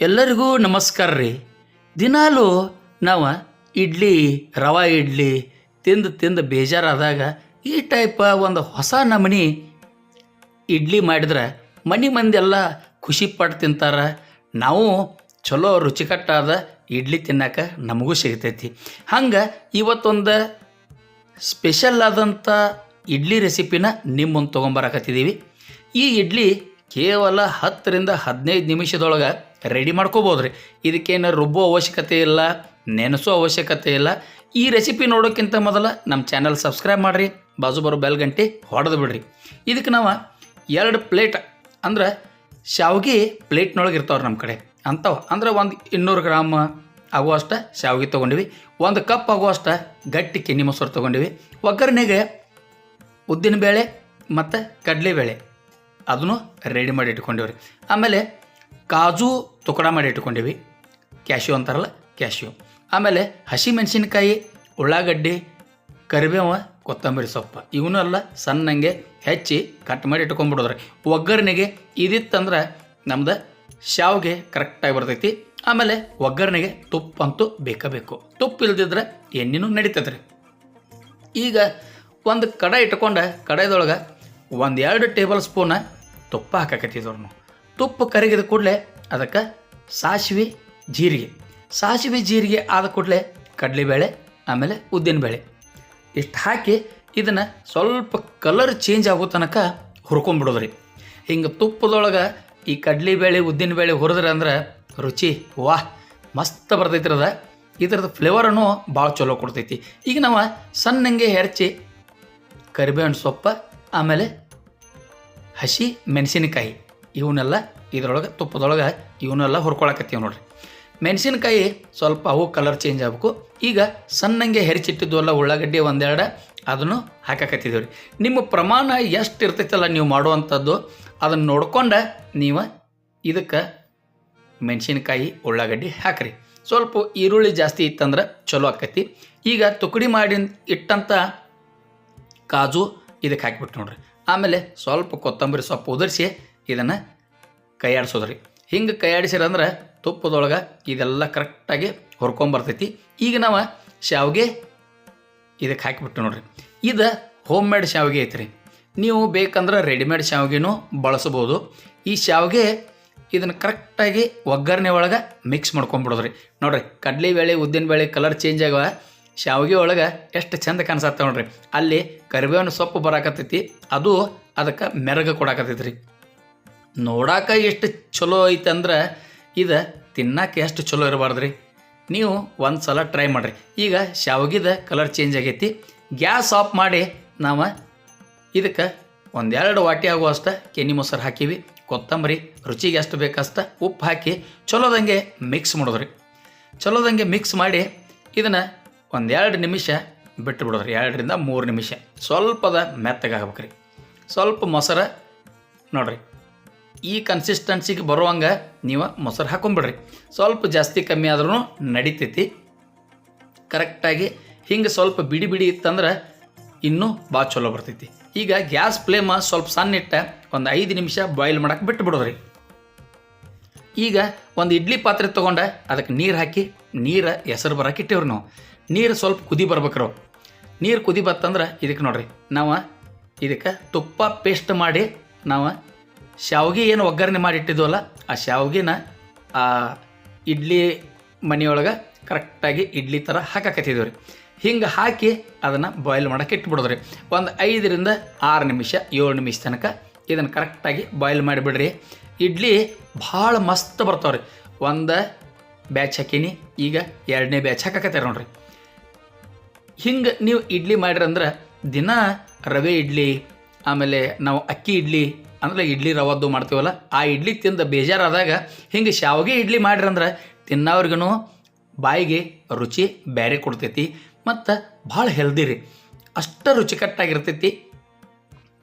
ಎಲ್ಲರಿಗೂ ನಮಸ್ಕಾರ ರೀ. ದಿನಾಲೂ ನಾವು ಇಡ್ಲಿ, ರವಾ ಇಡ್ಲಿ, ತಿಂದು ತಿಂದು ಬೇಜಾರಾದಾಗ ಈ ಟೈಪ ಒಂದು ಹೊಸ ನಮನಿ ಇಡ್ಲಿ ಮಾಡಿದ್ರೆ ಮನೆ ಮಂದೆಲ್ಲ ಖುಷಿ ಪಟ್ಟು ತಿಂತಾರೆ. ನಾವು ಚಲೋ ರುಚಿಕಟ್ಟಾದ ಇಡ್ಲಿ ತಿನ್ನಕ್ಕೆ ನಮಗೂ ಸಿಗ್ತೈತಿ. ಹಂಗೆ ಇವತ್ತೊಂದು ಸ್ಪೆಷಲ್ ಆದಂಥ ಇಡ್ಲಿ ರೆಸಿಪಿನ ನಿಮ್ಮ ಮುಂದೆ ತೊಗೊಂಬರಕತ್ತಿದ್ದೀವಿ ಈ ಇಡ್ಲಿ ಕೇವಲ ಹತ್ತರಿಂದ ಹದಿನೈದು ನಿಮಿಷದೊಳಗೆ ರೆಡಿ ಮಾಡ್ಕೋಬೋದು ರೀ ಇದಕ್ಕೇನು ರುಬ್ಬೋ ಅವಶ್ಯಕತೆ ಇಲ್ಲ, ನೆನೆಸೋ ಅವಶ್ಯಕತೆ ಇಲ್ಲ. ಈ ರೆಸಿಪಿ ನೋಡೋಕ್ಕಿಂತ ಮೊದಲು ನಮ್ಮ ಚಾನಲ್ ಸಬ್ಸ್ಕ್ರೈಬ್ ಮಾಡಿರಿ, ಬಾಜು ಬರೋ ಬೆಲ್ ಗಂಟೆ ಹೊಡೆದು ಬಿಡ್ರಿ. ಇದಕ್ಕೆ ನಾವು ಎರಡು ಪ್ಲೇಟ್ ಅಂದ್ರೆ ಶಾವ್ಗೆ ಪ್ಲೇಟ್ನೊಳಗೆ ಇರ್ತಾವ್ರಿ ನಮ್ಮ ಕಡೆ. ಅಂಥವು ಅಂದ್ರೆ ಒಂದು ಇನ್ನೂರು ಗ್ರಾಮ್ ಆಗುವಷ್ಟು ಶಾವ್ಗೆ ತೊಗೊಂಡಿವಿ, ಒಂದು ಕಪ್ ಆಗುವಷ್ಟು ಗಟ್ಟಿ ಕೆನ್ನಿ ಮೊಸರು ತೊಗೊಂಡಿವಿ. ಒಗ್ಗರಣೆಗೆ ಉದ್ದಿನಬೇಳೆ ಮತ್ತು ಕಡಲೆಬೇಳೆ. ಅದನ್ನು ರೆಡಿ ಮಾಡಿ ಇಟ್ಕೊಂಡಿವಿ ಆಮೇಲೆ ಕಾಜು ತುಕಡ ಮಾಡಿ ಇಟ್ಕೊಂಡಿವಿ. ಕ್ಯಾಶ್ಯೂ ಅಂತಾರಲ್ಲ ಕ್ಯಾಶ್ಯೂ ಆಮೇಲೆ ಹಸಿಮೆಣಸಿನ್ಕಾಯಿ ಉಳ್ಳಾಗಡ್ಡಿ, ಕರಿಬೇವ, ಕೊತ್ತಂಬರಿ ಸೊಪ್ಪು. ಇವನ್ನೆಲ್ಲ ಸಣ್ಣಂಗೆ ಹೆಚ್ಚಿ ಕಟ್ ಮಾಡಿ ಇಟ್ಕೊಂಡ್ಬಿಡೋದ್ರಿ. ಒಗ್ಗರಣೆಗೆ ಇದಿತ್ತಂದ್ರೆ ನಮ್ದು ಶಾವ್ಗೆ ಕರೆಕ್ಟಾಗಿ ಬರ್ತೈತಿ. ಆಮೇಲೆ ಒಗ್ಗರಣೆಗೆ ತುಪ್ಪ ಅಂತೂ ಬೇಕೇ ಬೇಕು. ತುಪ್ಪ ಇಲ್ದಿದ್ರೆ ಎಣ್ಣೆನೂ ನಡೀತದ್ರಿ ಈಗ ಒಂದು ಕಡೆ ಇಟ್ಕೊಂಡು ಕಡೆದೊಳಗೆ ಒಂದು ಎರಡು ಟೇಬಲ್ ಸ್ಪೂನ ತುಪ್ಪ ಹಾಕಾಕತ್ತಿದ್ರು ತುಪ್ಪ ಕರಗಿದ ಕೂಡಲೇ ಅದಕ್ಕೆ ಸಾಸಿವೆ, ಜೀರಿಗೆ. ಸಾಸಿವೆ, ಜೀರಿಗೆ ಆದ ಕೂಡಲೇ ಕಡಲೆಬೇಳೆ, ಆಮೇಲೆ ಉದ್ದಿನಬೇಳೆ. ಇಷ್ಟು ಹಾಕಿ ಇದನ್ನು ಸ್ವಲ್ಪ ಕಲರ್ ಚೇಂಜ್ ಆಗೋ ತನಕ ಹುರ್ಕೊಂಬಿಡೋದ್ರಿ. ಹಿಂಗೆ ತುಪ್ಪದೊಳಗೆ ಈ ಕಡಲೆಬೇಳೆ, ಉದ್ದಿನಬೇಳೆ ಹುರಿದ್ರೆ ಅಂದ್ರೆ ರುಚಿ, ವಾಹ್, ಮಸ್ತ್ ಬರ್ತೈತಿ ಅದ. ಇದ್ರದ್ದು ಫ್ಲೇವರನ್ನು ಭಾಳ ಚಲೋ ಕೊಡ್ತೈತಿ. ಈಗ ನಾವು ಸಣ್ಣಂಗೆ ಹೆರ್ಚಿ ಕರಿಬೇವಿನ ಸೊಪ್ಪು, ಆಮೇಲೆ ಹಸಿ, ಮೆಣಸಿನಕಾಯಿ ಇವನ್ನೆಲ್ಲ ಇದರೊಳಗೆ, ತುಪ್ಪದೊಳಗೆ ಇವನ್ನೆಲ್ಲ ಹುರ್ಕೊಳಕತ್ತೀವಿ ನೋಡ್ರಿ. ಮೆಣಸಿನಕಾಯಿ ಸ್ವಲ್ಪ ಅವು ಕಲರ್ ಚೇಂಜ್ ಆಗಬೇಕು. ಈಗ ಸಣ್ಣಂಗೆ ಹೆರಿಚಿಟ್ಟಿದ್ವಲ್ಲ ಉಳ್ಳಾಗಡ್ಡಿ ಒಂದೆರಡು, ಅದನ್ನು ಹಾಕಕತ್ತಿದ್ದೀವಿ ರೀ ನಿಮ್ಮ ಪ್ರಮಾಣ ಎಷ್ಟು ಇರ್ತೈತಲ್ಲ ನೀವು ಮಾಡುವಂಥದ್ದು ಅದನ್ನು ನೋಡ್ಕೊಂಡು ನೀವು ಇದಕ್ಕೆ ಮೆಣಸಿನಕಾಯಿ, ಉಳ್ಳಾಗಡ್ಡಿ ಹಾಕ್ರಿ. ಸ್ವಲ್ಪ ಈರುಳ್ಳಿ ಜಾಸ್ತಿ ಇತ್ತಂದ್ರೆ ಚಲೋ ಆಕೈತಿ ಈಗ ತುಕಡಿ ಮಾಡಿ ಇಟ್ಟಂಥ ಕಾಜು ಇದಕ್ಕೆ ಹಾಕಿಬಿಟ್ಟು ನೋಡ್ರಿ. ಆಮೇಲೆ ಸ್ವಲ್ಪ ಕೊತ್ತಂಬರಿ ಸೊಪ್ಪು ಉದುರಿಸಿ ಇದನ್ನು ಕೈಯಾಡಿಸೋದ್ರಿ. ಹಿಂಗೆ ಕೈಯಾಡಿಸಿರಂದ್ರೆ ತುಪ್ಪದೊಳಗೆ ಇದೆಲ್ಲ ಕರೆಕ್ಟಾಗಿ ಹುರ್ಕೊಂಬರ್ತೈತಿ. ಈಗ ನಾವು ಶಾವಿಗೆ ಇದಕ್ಕೆ ಹಾಕಿಬಿಟ್ಟು ನೋಡ್ರಿ. ಇದು ಹೋಮ್ ಮೇಡ್ ಶಾವಿಗೆ ಐತ್ರಿ. ನೀವು ಬೇಕಂದ್ರೆ ರೆಡಿಮೇಡ್ ಶಾವಿಗೆನೂ ಬಳಸ್ಬೋದು. ಈ ಶಾವಿಗೆ ಇದನ್ನು ಕರೆಕ್ಟಾಗಿ ಒಗ್ಗರಣೆ ಒಳಗೆ ಮಿಕ್ಸ್ ಮಾಡ್ಕೊಂಬಿಡೋದ್ರಿ. ನೋಡ್ರಿ ಉದ್ದಿನ ಬೇಳೆ ಕಲರ್ ಚೇಂಜ್ ಆಗವ. ಶಾವಿಗೆ ಒಳಗೆ ಎಷ್ಟು ಚಂದ ಕಾಣಿಸತ್ತ ನೋಡ್ರಿ. ಅಲ್ಲಿ ಕರಿಬೇವಿನ ಸೊಪ್ಪು ಬರಾಕತ್ತೈತಿ, ಅದು ಅದಕ್ಕೆ ಮೆರಗ ಕೊಡಾಕತ್ತೈತಿ ರೀ ನೋಡಾಕ ಎಷ್ಟು ಚಲೋ ಐತೆ ಅಂದ್ರೆ ಇದು ತಿನ್ನಕ್ಕೆ ಎಷ್ಟು ಚಲೋ ಇರಬಾರ್ದು ರೀ ನೀವು ಒಂದು ಸಲ ಟ್ರೈ ಮಾಡಿರಿ. ಈಗ ಶಾವಿಗೆದ ಕಲರ್ ಚೇಂಜ್ ಆಗೈತಿ, ಗ್ಯಾಸ್ ಆಫ್ ಮಾಡಿ ನಾವು ಇದಕ್ಕೆ ಒಂದೆರಡು ವಾಟಿ ಆಗುವಷ್ಟ ಕೆನಿ ಮೊಸರು ಹಾಕಿವಿ, ಕೊತ್ತಂಬರಿ, ರುಚಿಗೆ ಎಷ್ಟು ಬೇಕಷ್ಟ ಉಪ್ಪು ಹಾಕಿ ಚಲೋದಂಗೆ ಮಿಕ್ಸ್ ಮಾಡೋದ್ರಿ. ಚಲೋದಂಗೆ ಮಿಕ್ಸ್ ಮಾಡಿ ಇದನ್ನು ಒಂದೆರಡು ನಿಮಿಷ ಬಿಟ್ಟು ಬಿಡೋದ್ರಿ ಎರಡರಿಂದ ಮೂರು ನಿಮಿಷ. ಸ್ವಲ್ಪದ ಮೆತ್ತಗಾಗ್ಬೇಕ್ರಿ. ಸ್ವಲ್ಪ ಮೊಸರು, ನೋಡ್ರಿ, ಈ ಕನ್ಸಿಸ್ಟೆನ್ಸಿಗೆ ಬರುವಂಗೆ ನೀವು ಮೊಸರು ಹಾಕೊಂಬಿಡ್ರಿ. ಸ್ವಲ್ಪ ಜಾಸ್ತಿ ಕಮ್ಮಿ ಆದ್ರೂ ನಡಿತೈತಿ. ಕರೆಕ್ಟಾಗಿ ಹಿಂಗೆ ಸ್ವಲ್ಪ ಬಿಡಿ ಬಿಡಿ ಇತ್ತಂದ್ರೆ ಇನ್ನೂ ಭಾಳ ಚಲೋ ಬರ್ತೈತಿ. ಈಗ ಗ್ಯಾಸ್ ಫ್ಲೇಮ ಸ್ವಲ್ಪ ಸಣ್ಣ ಇಟ್ಟ ಒಂದು ಐದು ನಿಮಿಷ ಬಾಯ್ಲ್ ಮಾಡಕ್ಕೆ ಬಿಟ್ಟು ಬಿಡೋದ್ರಿ ಈಗ ಒಂದು ಇಡ್ಲಿ ಪಾತ್ರೆ ತೊಗೊಂಡ ಅದಕ್ಕೆ ನೀರು ಹಾಕಿ, ನೀರು ಹೆಸರು ಬರೋಕೆ ಇಟ್ಟೇವ್ರಿ ನಾವು. ನೀರು ಸ್ವಲ್ಪ ಕುದಿ ಬರ್ಬೇಕ್ರವು ನೀರು ಕುದಿ ಬತ್ತಂದ್ರೆ ಇದಕ್ಕೆ ನೋಡ್ರಿ, ನಾವು ಇದಕ್ಕೆ ತುಪ್ಪ ಪೇಸ್ಟ್ ಮಾಡಿ ನಾವು ಶಾವ್ಗೆ ಏನು ಒಗ್ಗರಣೆ ಮಾಡಿ ಇಟ್ಟಿದ್ವಲ್ಲ, ಆ ಶಾವ್ಗೆನ ಆ ಇಡ್ಲಿ ಮನೆಯೊಳಗೆ ಕರೆಕ್ಟಾಗಿ ಇಡ್ಲಿ ಥರ ಹಾಕಕತ್ತಿದ್ವಿ ರೀ ಹಿಂಗೆ ಹಾಕಿ ಅದನ್ನು ಬಾಯ್ಲ್ ಮಾಡೋಕೆ ಇಟ್ಬಿಡೋದ್ರಿ. ಒಂದು ಐದರಿಂದ ಆರು ನಿಮಿಷ, ಏಳು ನಿಮಿಷ ತನಕ ಇದನ್ನು ಕರೆಕ್ಟಾಗಿ ಬಾಯ್ಲ್ ಮಾಡಿಬಿಡ್ರಿ ಇಡ್ಲಿ ಭಾಳ ಮಸ್ತ್ ಬರ್ತಾವ್ರಿ. ಒಂದು ಬ್ಯಾಚ್ ಹಾಕೀನಿ, ಈಗ ಎರಡನೇ ಬ್ಯಾಚ್ ಹಾಕಕತ್ತಾರೆ ನೋಡ್ರಿ. ಹಿಂಗೆ ನೀವು ಇಡ್ಲಿ ಮಾಡಿರಂದ್ರೆ ದಿನ ರವೆ ಇಡ್ಲಿ, ಆಮೇಲೆ ನಾವು ಅಕ್ಕಿ ಇಡ್ಲಿ, ಅಂದ್ರೆ ಇಡ್ಲಿ ರವದ್ದು ಮಾಡ್ತೀವಲ್ಲ, ಆ ಇಡ್ಲಿ ತಿಂದ ಬೇಜಾರಾದಾಗ ಹಿಂಗೆ ಶಾವಿಗೆ ಇಡ್ಲಿ ಮಾಡಿರಂದ್ರೆ ತಿನ್ನೋರ್ಗೂ ಬಾಯಿಗೆ ರುಚಿ ಬೇರೆ ಕೊಡ್ತೈತಿ ಮತ್ತು ಭಾಳ ಹೆಲ್ದಿ ರೀ. ಅಷ್ಟು ರುಚಿಕಟ್ಟಾಗಿರ್ತೈತಿ.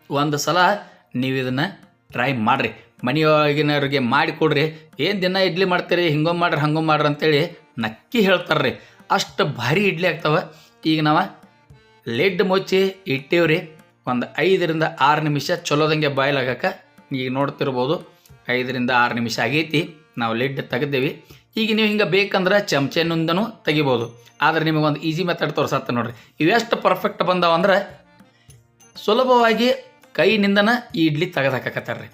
ಒಂದು ಸಲ ನೀವು ಇದನ್ನು ಟ್ರೈ ಮಾಡಿರಿ. ಮನೆಯೊಳಗಿನವ್ರಿಗೆ ಮಾಡಿ ಕೊಡ್ರಿ. ಏನು ದಿನ ಇಡ್ಲಿ ಮಾಡ್ತೀರಿ, ಹಿಂಗೋ ಮಾಡ್ರಿ, ಹಂಗೋ ಮಾಡ್ರಿ ಅಂತೇಳಿ ನಕ್ಕಿ ಹೇಳ್ತಾರೆ ರೀ ಅಷ್ಟು ಭಾರಿ ಇಡ್ಲಿ ಆಗ್ತಾವೆ. ಈಗ ನಾವು ಲೆಡ್ ಮುಚ್ಚಿ ಇಟ್ಟೇವ್ರಿ. ಒಂದು ಐದರಿಂದ ಆರು ನಿಮಿಷ ಚಲೋದಂಗೆ ಬಾಯ್ಲ್ ಆಗಕ್ಕೆ ಈಗ ನೋಡ್ತಿರ್ಬೋದು ಐದರಿಂದ ಆರು ನಿಮಿಷ ಆಗೈತಿ. ನಾವು ಲಿಡ್ ತೆಗೆದೇವಿ. ಈಗ ನೀವು ಹಿಂಗೆ ಬೇಕಂದ್ರೆ ಚಮಚೆನಿಂದನೂ ತೆಗಿಬೋದು. ಆದರೆ ನಿಮಗೆ ಒಂದು ಈಸಿ ಮೆಥಡ್ ತೋರಿಸತ್ತೆ ನೋಡ್ರಿ. ಇವೆಷ್ಟು ಪರ್ಫೆಕ್ಟ್ ಬಂದಾವ ಅಂದ್ರೆ ಸುಲಭವಾಗಿ ಕೈನಿಂದನ ಈ ಇಡ್ಲಿ ತೆಗೆದು ಹಾಕಕತ್ತಾರ್ರಿ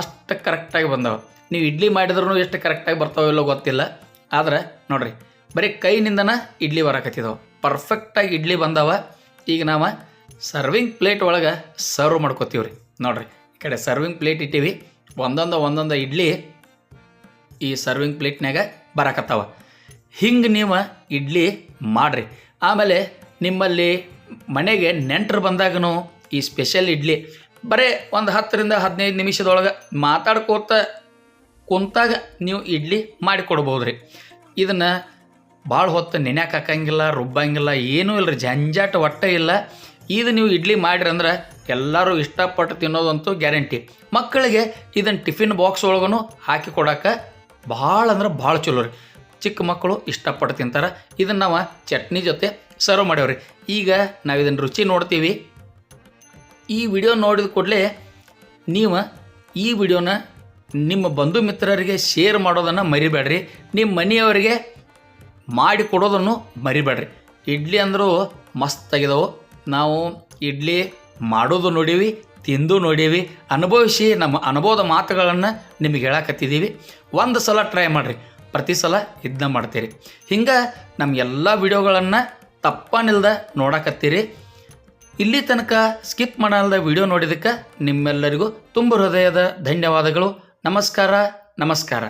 ಅಷ್ಟು ಕರೆಕ್ಟಾಗಿ ಬಂದಾವ. ನೀವು ಇಡ್ಲಿ ಮಾಡಿದ್ರೂ ಎಷ್ಟು ಕರೆಕ್ಟಾಗಿ ಬರ್ತಾವೋ ಇಲ್ಲೋ ಗೊತ್ತಿಲ್ಲ. ಆದರೆ ನೋಡ್ರಿ, ಬರೀ ಕೈನಿಂದನ ಇಡ್ಲಿ ಬರಕತ್ತಿದಾವೆ ಪರ್ಫೆಕ್ಟಾಗಿ ಇಡ್ಲಿ ಬಂದವ. ಈಗ ನಾವು ಸರ್ವಿಂಗ್ ಪ್ಲೇಟ್ ಒಳಗೆ ಸರ್ವ್ ಮಾಡ್ಕೋತೀವಿ ರೀ ನೋಡ್ರಿ, ಈ ಕಡೆ ಸರ್ವಿಂಗ್ ಪ್ಲೇಟ್ ಇಟ್ಟೀವಿ. ಒಂದೊಂದು ಒಂದೊಂದು ಇಡ್ಲಿ ಈ ಸರ್ವಿಂಗ್ ಪ್ಲೇಟ್ನಾಗ ಬರಕತ್ತಾವ. ಹಿಂಗೆ ನೀವು ಇಡ್ಲಿ ಮಾಡಿರಿ. ಆಮೇಲೆ ನಿಮ್ಮಲ್ಲಿ ಮನೆಗೆ ನೆಂಟರು ಬಂದಾಗನು ಈ ಸ್ಪೆಷಲ್ ಇಡ್ಲಿ ಬರೇ ಒಂದು ಹತ್ತರಿಂದ ಹದಿನೈದು ನಿಮಿಷದೊಳಗೆ ಮಾತಾಡ್ಕೋತ ಕುಂತಾಗ ನೀವು ಇಡ್ಲಿ ಮಾಡಿಕೊಡ್ಬೋದು ರೀ ಇದನ್ನು ಭಾಳ ಹೊತ್ತು ನೆನ್ಯಾಕೆ ಹಾಕಂಗಿಲ್ಲ, ರುಬ್ಬಂಗಿಲ್ಲ, ಏನೂ ಇಲ್ಲ ರೀ ಜಂಜಾಟ ಒಟ್ಟೆ ಇಲ್ಲ. ಇದು ನೀವು ಇಡ್ಲಿ ಮಾಡಿರಿ ಅಂದ್ರೆ ಎಲ್ಲರೂ ಇಷ್ಟಪಟ್ಟು ತಿನ್ನೋದಂತೂ ಗ್ಯಾರಂಟಿ. ಮಕ್ಕಳಿಗೆ ಇದನ್ನು ಟಿಫಿನ್ ಬಾಕ್ಸ್ ಒಳಗೂ ಹಾಕಿ ಕೊಡೋಕೆ ಭಾಳ ಅಂದ್ರೆ ಭಾಳ ಚಲೋ ರೀ. ಚಿಕ್ಕ ಮಕ್ಕಳು ಇಷ್ಟಪಟ್ಟು ತಿಂತಾರೆ. ಇದನ್ನು ನಾವು ಚಟ್ನಿ ಜೊತೆ ಸರ್ವ್ ಮಾಡೇವ್ರಿ ಈಗ ನಾವು ಇದನ್ನು ರುಚಿ ನೋಡ್ತೀವಿ. ಈ ವಿಡಿಯೋ ನೋಡಿದ ಕೂಡಲೇ ನೀವು ಈ ವಿಡಿಯೋನ ನಿಮ್ಮ ಬಂಧು ಮಿತ್ರರಿಗೆ ಶೇರ್ ಮಾಡೋದನ್ನು ಮರಿಬೇಡ್ರಿ. ನಿಮ್ಮ ಮನೆಯವರಿಗೆ ಮಾಡಿ ಕೊಡೋದನ್ನು ಮರಿಬೇಡ್ರಿ. ಇಡ್ಲಿ ಅಂದರೂ ಮಸ್ತ್ ಆಗಿದಾವು ನಾವು ಇಡ್ಲಿ ಮಾಡೋದು ನೋಡೀವಿ, ತಿಂದು ನೋಡೀವಿ, ಅನುಭವಿಸಿ ನಮ್ಮ ಅನುಭವದ ಮಾತುಗಳನ್ನು ನಿಮಗೆ ಹೇಳಕತ್ತಿದ್ದೀವಿ ಒಂದು ಸಲ ಟ್ರೈ ಮಾಡಿರಿ, ಪ್ರತಿ ಸಲ ಇದನ್ನ ಮಾಡ್ತೀರಿ. ಹಿಂಗೆ ನಮ್ಮ ಎಲ್ಲ ವಿಡಿಯೋಗಳನ್ನು ತಪ್ಪನಿಲ್ದ ನೋಡಕತ್ತೀರಿ. ಇಲ್ಲಿ ತನಕ ಸ್ಕಿಪ್ ಮಾಡಲ್ದ ವಿಡಿಯೋ ನೋಡಿದ್ದಕ್ಕೆ ನಿಮ್ಮೆಲ್ಲರಿಗೂ ತುಂಬ ಹೃದಯದ ಧನ್ಯವಾದಗಳು. ನಮಸ್ಕಾರ ನಮಸ್ಕಾರ.